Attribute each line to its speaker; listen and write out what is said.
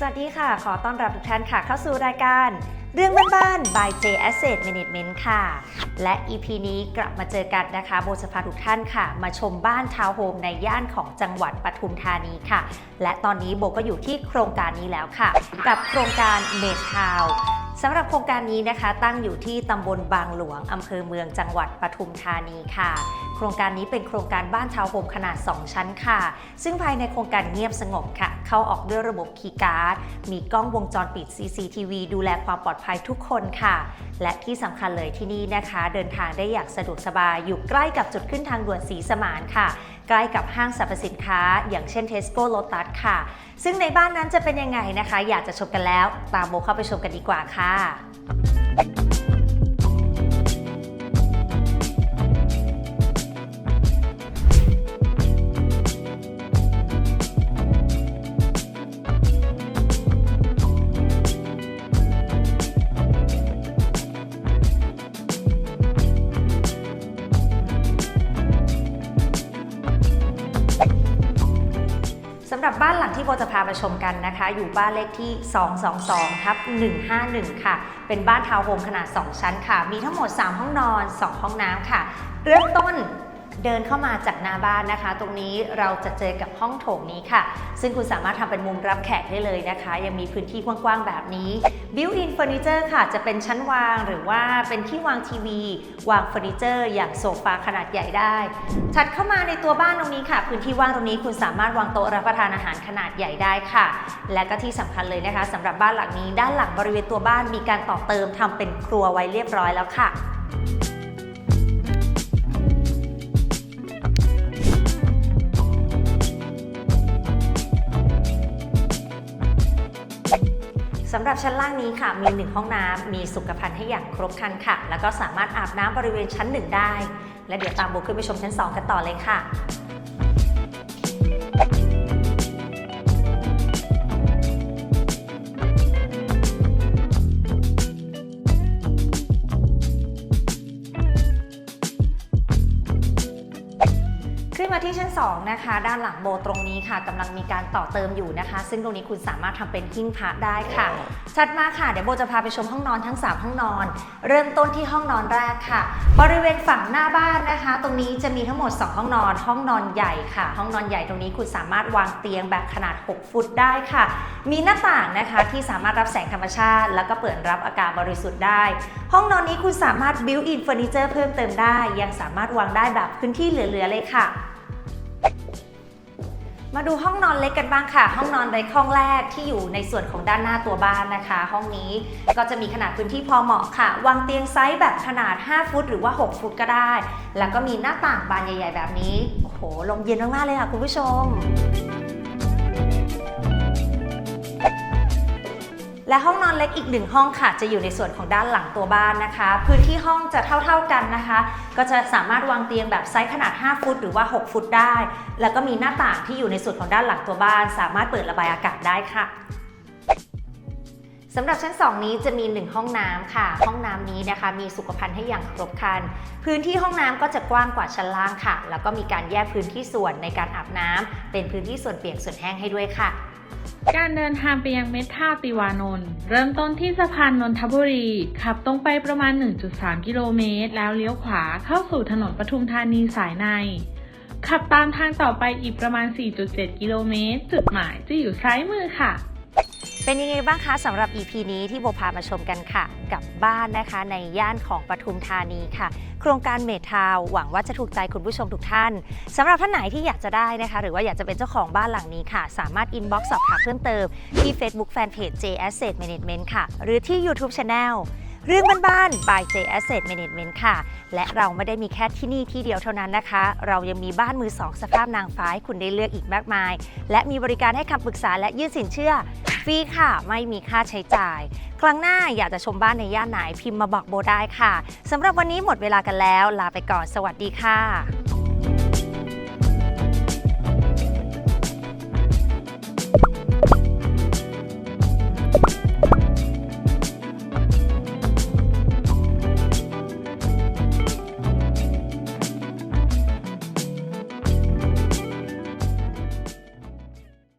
Speaker 1: สวัสดีค่ะ ขอต้อนรับทุกท่านค่ะ เข้าสู่รายการเรื่องบ้านๆ by J Asset Management ค่ะ และ EP นี้กลับมาเจอกันนะคะโบจะพาทุกท่านค่ะ มาชมบ้านทาวน์โฮมในย่านของจังหวัดปทุมธานีค่ะ และตอนนี้โบก็อยู่ที่โครงการนี้แล้วค่ะ กับโครงการเมททาวน์ สำหรับโครงการนี้นะคะตั้งอยู่ที่ตำบลบางหลวงอำเภอเมืองจังหวัดปทุมธานีค่ะ โครงการนี้เป็นโครงการบ้านทาวโฮมขนาด 2 ชั้นค่ะ ซึ่งภายในโครงการเงียบสงบค่ะ เข้าออกด้วยระบบคีย์การ์ด มีกล้องวงจรปิด CCTV ดูแลความปลอดภัยทุกคนค่ะ และที่สำคัญเลยที่นี่นะคะ เดินทางได้อย่างสะดวกสบายอยู่ใกล้กับจุดขึ้นทางด่วนสีสมานค่ะ ใกล้กับห้างสรรพสินค้า อย่างเช่น Tesco Lotus ค่ะ ซึ่งในบ้านนั้นจะเป็นยังไงนะคะ อยากจะชมกันแล้ว ตามโบเข้าไปชมกันดีกว่าค่ะานหลังที่โบจะพาไปชมกันนะคะ อยู่บ้านเลขที่ 222ทับ151 ค่ะ เป็นบ้านทาวน์โฮมขนาด 2 ชั้นค่ะ มีทั้งหมด 3 ห้องนอน 2 ห้องน้ำค่ะ เริ่มต้น เดินเข้ามาจากหน้าบ้านนะคะ ตรงนี้เราจะเจอกับห้องโถงนี้ค่ะ ซึ่งคุณสามารถทำเป็นมุมรับแขกได้เลยนะคะ ยังมีพื้นที่กว้างๆแบบนี้ Built-in Furniture ค่ะ จะเป็นชั้นวางหรือว่าเป็นที่วางทีวี วางเฟอร์นิเจอร์ อย่างโซฟาขนาดใหญ่ได้ ถัดเข้ามาในตัวบ้านตรงนี้ค่ะ พื้นที่ว่างตรงนี้คุณสามารถวางโต๊ะรับประทานอาหารขนาดใหญ่ได้ค่ะ และก็ที่สำคัญเลยนะคะสำหรับบ้านหลังนี้ ด้านหลังบริเวณตัวบ้านมีการต่อเติมทำเป็นครัวไว้เรียบร้อยแล้วค่ะับชั้นล่างนี้ค่ะ มีหนึ่งห้องน้ำมีสุขภัณฑ์ให้อย่างครบครันค่ะ แล้วก็สามารถอาบน้ำบริเวณชั้นหนึ่งได้ และเดี๋ยวตามโบขึ้นไปชมชั้น 2 กันต่อเลยค่ะ นมาที่ชั้น 2 นะคะ ด้านหลังโบตรงนี้ค่ะกำลังมีการต่อเติมอยู่นะคะ ซึ่งตรงนี้คุณสามารถทำเป็นหิ้งพระได้ค่ะถัดมาค่ะเดี๋ยวโบจะพาไปชมห้องนอนทั้ง 3 ห้องนอน เริ่มต้นที่ห้องนอนแรกค่ะ บริเวณฝั่งหน้าบ้านนะคะ ตรงนี้จะมีทั้งหมด 2 ห้องนอน ห้องนอนใหญ่ค่ะ ห้องนอนใหญ่ตรงนี้คุณสามารถวางเตียงแบบขนาด 6 ฟุตได้ค่ะ มีหน้าต่างนะคะที่สามารถรับแสงธรรมชาติ แล้วก็เปิดรับอากาศบริสุทธิ์ได้ ห้องนอนนี้คุณสามารถ built in furniture เพิ่มเติมได้ ยังสามารถวางได้แบบพื้นที่เหลือๆเลยค่ะ มาดูห้องนอนเล็กกันบ้างค่ะ ห้องนอนเล็กห้องแรกที่อยู่ในส่วนของด้านหน้าตัวบ้านนะคะ ห้องนี้ก็จะมีขนาดพื้นที่พอเหมาะค่ะ วางเตียงไซส์แบบขนาด 5 ฟุต หรือว่า 6 ฟุตก็ได้ แล้วก็มีหน้าต่างบานใหญ่ ๆ แบบนี้ โอ้โห ลมเย็นมากๆเลยค่ะคุณผู้ชม และห้องนอนเล็กอีกหนึ่งห้องค่ะ จะอยู่ในส่วนของด้านหลังตัวบ้านนะคะ พื้นที่ห้องจะเท่าๆกันนะคะ ก็จะสามารถวางเตียงแบบไซส์ขนาด 5 ฟุต หรือว่า 6 ฟุตได้ แล้วก็มีหน้าต่างที่อยู่ในส่วนของด้านหลังตัวบ้าน สามารถเปิดระบายอากาศได้ค่ะสำหรับชั้น 2 นี้จะมี 1 ห้องน้ำค่ะ ห้องน้ำนี้นะคะ มีสุขภัณฑ์ให้อย่างครบครัน พื้นที่ห้องน้ำก็จะกว้างกว่าชั้นล่างค่ะ แล้วก็มีการแยกพื้นที่ส่วนในการอาบน้ำเป็นพื้นที่ส่วนเปียกส่วนแห้งให้ด้วยค่ะ
Speaker 2: การเดินทางไปยังเมทาติวานนท์เริ่มต้นที่สะพานนนทบุรี ขับตรงไปประมาณ 1.3 กิโลเมตร แล้วเลี้ยวขวาเข้าสู่ถนนปทุมธานีสายใน ขับตามทางต่อไปอีกประมาณ 4.7 กิโลเมตร จุดหมายจะอยู่ซ้ายมือค่ะ
Speaker 1: เป็นยังไงบ้างคะสำหรับ EP นี้ที่โบพามาชมกันค่ะ กับบ้านนะคะในย่านของปทุมธานีค่ะ โครงการเมทาวหวังว่าจะถูกใจคุณผู้ชมทุกท่านสำหรับท่านไหนที่อยากจะได้นะคะ หรือว่าอยากจะเป็นเจ้าของบ้านหลังนี้ค่ะ สามารถอินบ็อกซ์สอบถามเพิ่มเติมที่ Facebook Fanpage J Asset Management ค่ะ หรือที่ YouTube Channel เรื่องบ้านๆ by J Asset Management ค่ะ และเราไม่ได้มีแค่ที่นี่ที่เดียวเท่านั้นนะคะ เรายังมีบ้านมือสองสภาพนางฟ้าให้คุณได้เลือกอีกมากมาย และมีบริการให้คำปรึกษาและยื่นสินเชื่อ ฟรีค่ะ ไม่มีค่าใช้จ่าย ครั้งหน้าอยากจะชมบ้านในย่านไหนพิมพ์มาบอกโบได้ค่ะสำหรับวันนี้หมดเวลากันแล้ว ลาไปก่อนสวัสดีค่ะ